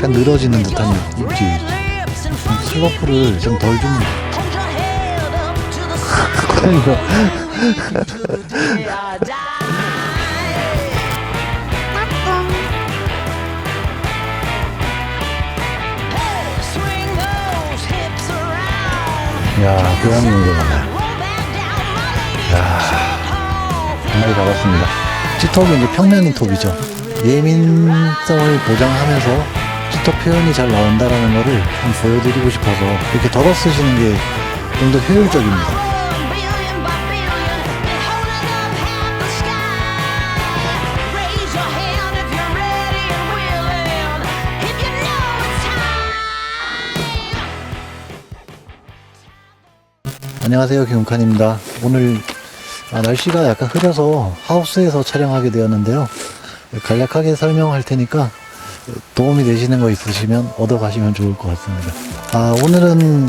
약간 늘어지는 듯한 입질. 슬로프를 좀덜 줍니다. 이거 야, 고양이 온것 같네. 한 마리 잡았습니다. 찌톱이 이제 평면인 톱이죠. 예민성을 보장하면서 찌톱 표현이 잘 나온다라는 거를 좀 보여드리고 싶어서 이렇게 덜어 쓰시는 게 좀 더 효율적입니다. 안녕하세요 김욱환입니다 오늘 아, 날씨가 약간 흐려서 하우스에서 촬영하게 되었는데요 간략하게 설명할 테니까 도움이 되시는 거 있으시면 얻어 가시면 좋을 것 같습니다 아 오늘은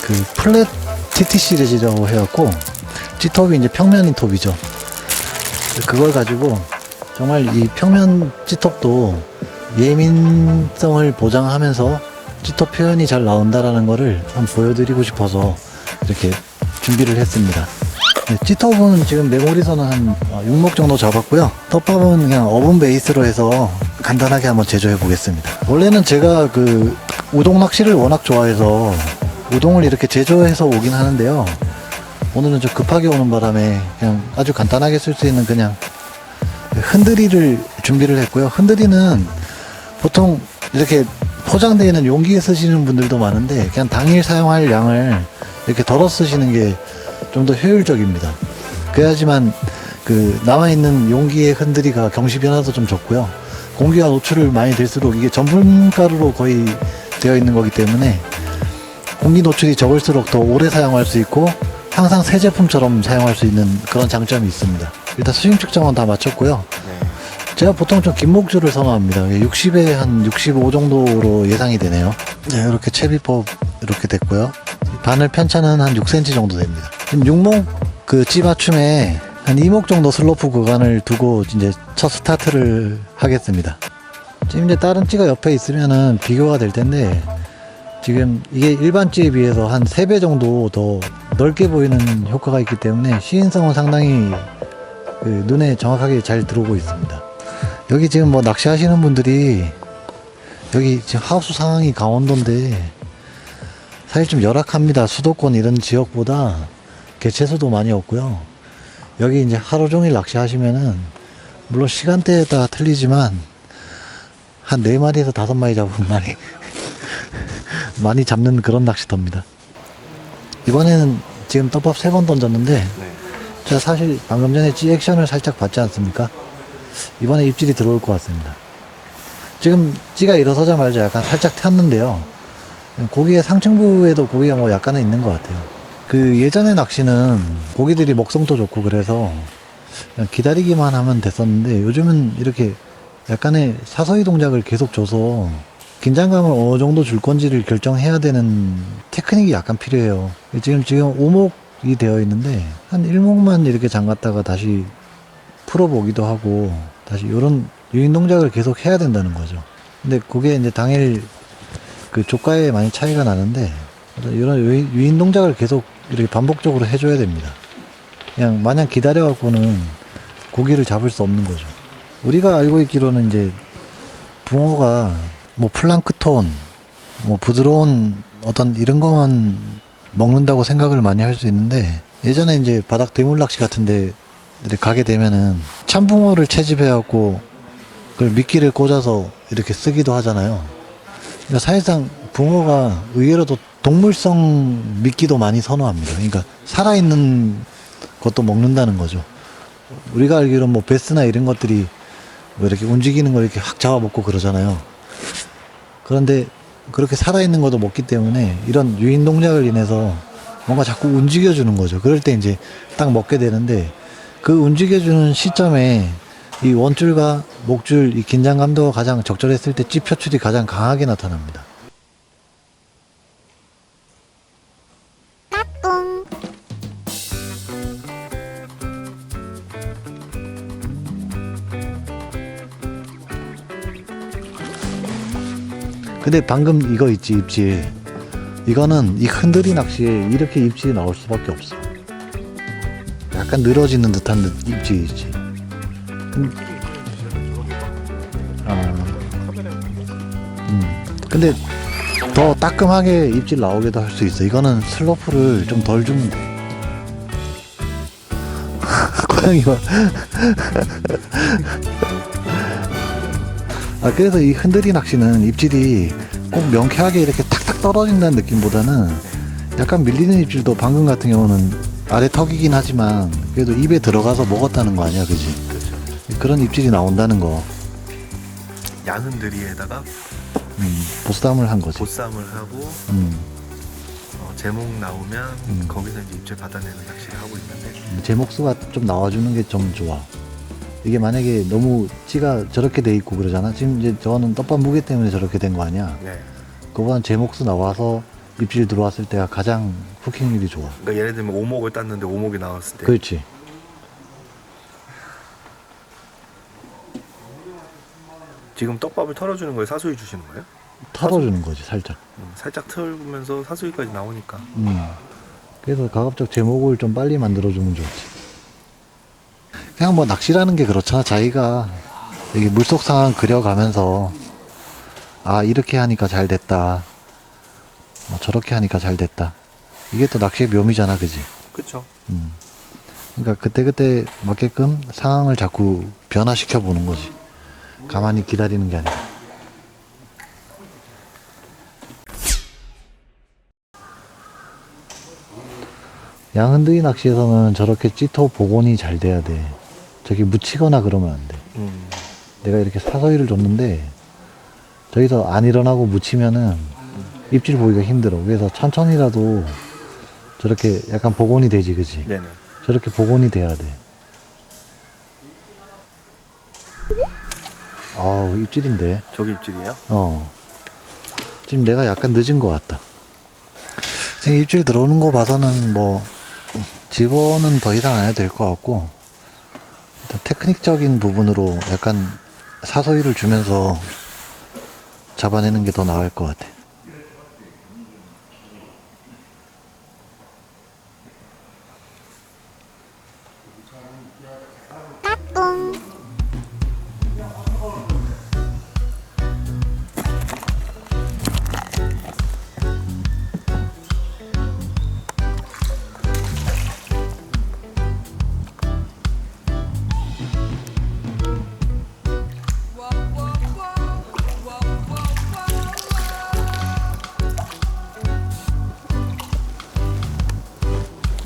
그 플랫 TT 시리즈라고 해갖고 G톱이 이제 평면 인 톱이죠 그걸 가지고 정말 이 평면 G톱도 예민성을 보장하면서 G톱 표현이 잘 나온다라는 거를 한번 보여드리고 싶어서 이렇게 준비를 했습니다. 네, 찌톱은 지금 메모리선은 한 6목 정도 잡았고요. 톱밥은 그냥 어분 베이스로 해서 간단하게 한번 제조해 보겠습니다. 원래는 제가 그 우동 낚시를 워낙 좋아해서 우동을 이렇게 제조해서 오긴 하는데요. 오늘은 좀 급하게 오는 바람에 그냥 아주 간단하게 쓸 수 있는 그냥 흔들이를 준비를 했고요. 흔들이는 보통 이렇게 포장되어 있는 용기에 쓰시는 분들도 많은데 그냥 당일 사용할 양을 이렇게 덜어 쓰시는 게 좀 더 효율적입니다. 그래야지만 그 남아있는 용기의 흔들이가 경시 변화도 좀 적고요. 공기가 노출을 많이 될수록 이게 전분가루로 거의 되어 있는 거기 때문에 공기 노출이 적을수록 더 오래 사용할 수 있고 항상 새 제품처럼 사용할 수 있는 그런 장점이 있습니다. 일단 수심 측정은 다 마쳤고요. 제가 보통 좀 긴 목줄을 선호합니다. 60에 한 65 정도로 예상이 되네요. 네, 이렇게 채비법 이렇게 됐고요. 바늘 편차는 한 6cm 정도 됩니다. 지금 6목 그 찌맞춤에 한 2목 정도 슬로프 구간을 두고 이제 첫 스타트를 하겠습니다. 지금 이제 다른 찌가 옆에 있으면은 비교가 될 텐데 지금 이게 일반 찌에 비해서 한 3배 정도 더 넓게 보이는 효과가 있기 때문에 시인성은 상당히 그 눈에 정확하게 잘 들어오고 있습니다. 여기 지금 뭐 낚시하시는 분들이 여기 지금 하우스 상황이 강원도인데 사실 좀 열악합니다. 수도권 이런 지역보다 개체수도 많이 없고요. 여기 이제 하루 종일 낚시하시면은 물론 시간대에 따라 틀리지만 한 네마리에서 다섯 마리 잡으면 많이 많이 잡는 그런 낚시터입니다. 이번에는 지금 떡밥 세번 던졌는데 제가 사실 방금 전에 찌 액션을 살짝 봤지 않습니까? 이번에 입질이 들어올 것 같습니다. 지금 찌가 일어서자마자 약간 살짝 탔는데요. 고기의 상층부에도 고기가 뭐 약간은 있는 것 같아요. 그 예전에 낚시는 고기들이 먹성도 좋고 그래서 그냥 기다리기만 하면 됐었는데 요즘은 이렇게 약간의 사서히 동작을 계속 줘서 긴장감을 어느 정도 줄 건지를 결정해야 되는 테크닉이 약간 필요해요. 지금 지금 오목이 되어 있는데 한 1목만 이렇게 잠갔다가 다시 풀어보기도 하고 다시 이런 유인 동작을 계속 해야 된다는 거죠. 근데 그게 이제 당일 그 조가에 많이 차이가 나는데 이런 유인, 유인 동작을 계속 이렇게 반복적으로 해줘야 됩니다. 그냥 마냥 기다려갖고는 고기를 잡을 수 없는 거죠. 우리가 알고 있기로는 이제 붕어가 뭐 플랑크톤, 뭐 부드러운 어떤 이런 것만 먹는다고 생각을 많이 할 수 있는데 예전에 이제 바닥 대물 낚시 같은데 가게 되면은 참붕어를 채집해갖고 그걸 미끼를 꽂아서 이렇게 쓰기도 하잖아요. 그러니까 사실상 붕어가 의외로도 동물성 미끼도 많이 선호합니다. 그러니까 살아있는 것도 먹는다는 거죠. 우리가 알기로 뭐 베스나 이런 것들이 뭐 이렇게 움직이는 걸 이렇게 확 잡아먹고 그러잖아요. 그런데 그렇게 살아있는 것도 먹기 때문에 이런 유인 동작을 인해서 뭔가 자꾸 움직여주는 거죠. 그럴 때 이제 딱 먹게 되는데 그 움직여주는 시점에 이 원줄과 목줄 이 긴장감도가 가장 적절했을 때찌 표출이 가장 강하게 나타납니다. 근데 방금 이거 있지 입질. 이거는 이 흔들이 낚시에 이렇게 입질이 나올 수밖에 없어. 약간 늘어지는 듯한 느- 입질이지. 음. 아, 음. 근데 더 따끔하게 입질 나오게도 할 수 있어. 이거는 슬로프를 좀 덜 주면 돼 고양이가 아 그래서 이 흔들이 낚시는 입질이 꼭 명쾌하게 이렇게 탁탁 떨어진다는 느낌보다는 약간 밀리는 입질도 방금 같은 경우는 아래 턱이긴 하지만 그래도 입에 들어가서 먹었다는 거 아니야 그지? 그렇죠. 그런 입질이 나온다는 거. 양흔들이에다가 음, 보쌈을 한 거지. 보쌈을 하고 음, 어, 제목 나오면 음. 거기서 이제 입질 받아내는 낚시를 하고 있는데. 제 목수가 좀 나와주는 게 좀 좋아 이게 만약에 너무 찌가 저렇게 돼 있고 그러잖아 지금 이제 저는 떡밥 무게 때문에 저렇게 된 거 아니야 네. 그보다는 제 목수 나와서 입질 들어왔을 때가 가장 후킹률이 좋아 그러니까 예를 들면 오목을 땄는데 오목이 나왔을 때 그렇지 지금 떡밥을 털어주는 거에 사수이 주시는 거예요? 털어주는 거지 살짝 음, 살짝 털면서 사수이까지 나오니까 음. 그래서 가급적 제목을 좀 빨리 만들어주면 좋지. 그냥 뭐 낚시라는 게 그렇잖아. 자기가 여기 물속 상황 그려가면서 아 이렇게 하니까 잘 됐다. 뭐 저렇게 하니까 잘 됐다. 이게 또 낚시의 묘미잖아, 그지? 음. 그러니까 그때 그때 맞게끔 상황을 자꾸 변화시켜 보는 거지. 가만히 기다리는 게 아니라. 양흔들이 낚시에서는 저렇게 찌토 복원이 잘 돼야 돼. 저기 묻히거나 그러면 안 돼. 음. 내가 이렇게 사서리를 줬는데 저기서 안 일어나고 묻히면은 입질 보기가 힘들어. 그래서 천천히라도 저렇게 약간 복원이 되지, 그지? 네네 저렇게 복원이 돼야 돼. 아우, 입질인데. 저기 입질이에요? 어. 지금 내가 약간 늦은 것 같다. 지금 입질 들어오는 거 봐서는 뭐, 집어는 더 이상 안 해도 될 것 같고, 테크닉적인 부분으로 약간 사소리를 주면서 잡아내는 게 더 나을 것 같아.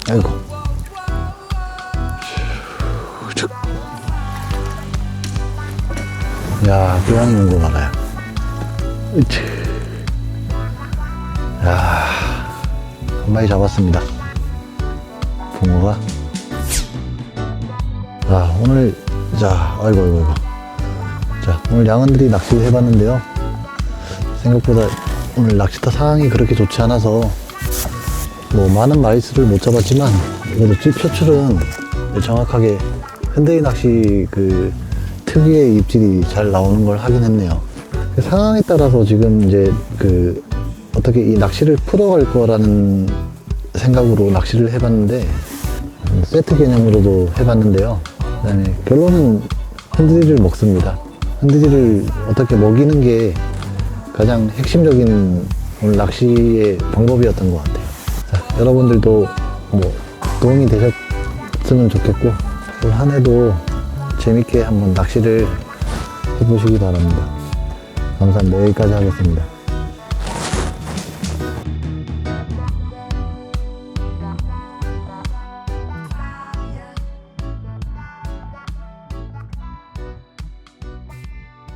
아이고. 야, 온거 많아요. 으치. 야, 한 마리 잡았습니다. 붕어가. 자, 오늘, 자, 아이고, 아이고, 아이고. 자, 오늘 양은들이 낚시를 해봤는데요. 생각보다 오늘 낚시터 상황이 그렇게 좋지 않아서 뭐 많은 마리수를 못 잡았지만 그래도 찌 표출은 정확하게 흔들이 낚시 그 특유의 입질이 잘 나오는 걸 하긴 했네요. 그 상황에 따라서 지금 이제 그 어떻게 이 낚시를 풀어갈 거라는 생각으로 낚시를 해봤는데 음, 세트 개념으로도 해봤는데요. 그다음에 결론은 흔들이를 먹습니다. 흔들이를 어떻게 먹이는 게 가장 핵심적인 오늘 낚시의 방법이었던 것 같아요. 자, 여러분들도 뭐 도움이 되셨으면 좋겠고 올 한 해도 재밌게 한번 낚시를 해보시기 바랍니다. 감사합니다. 여기까지 하겠습니다.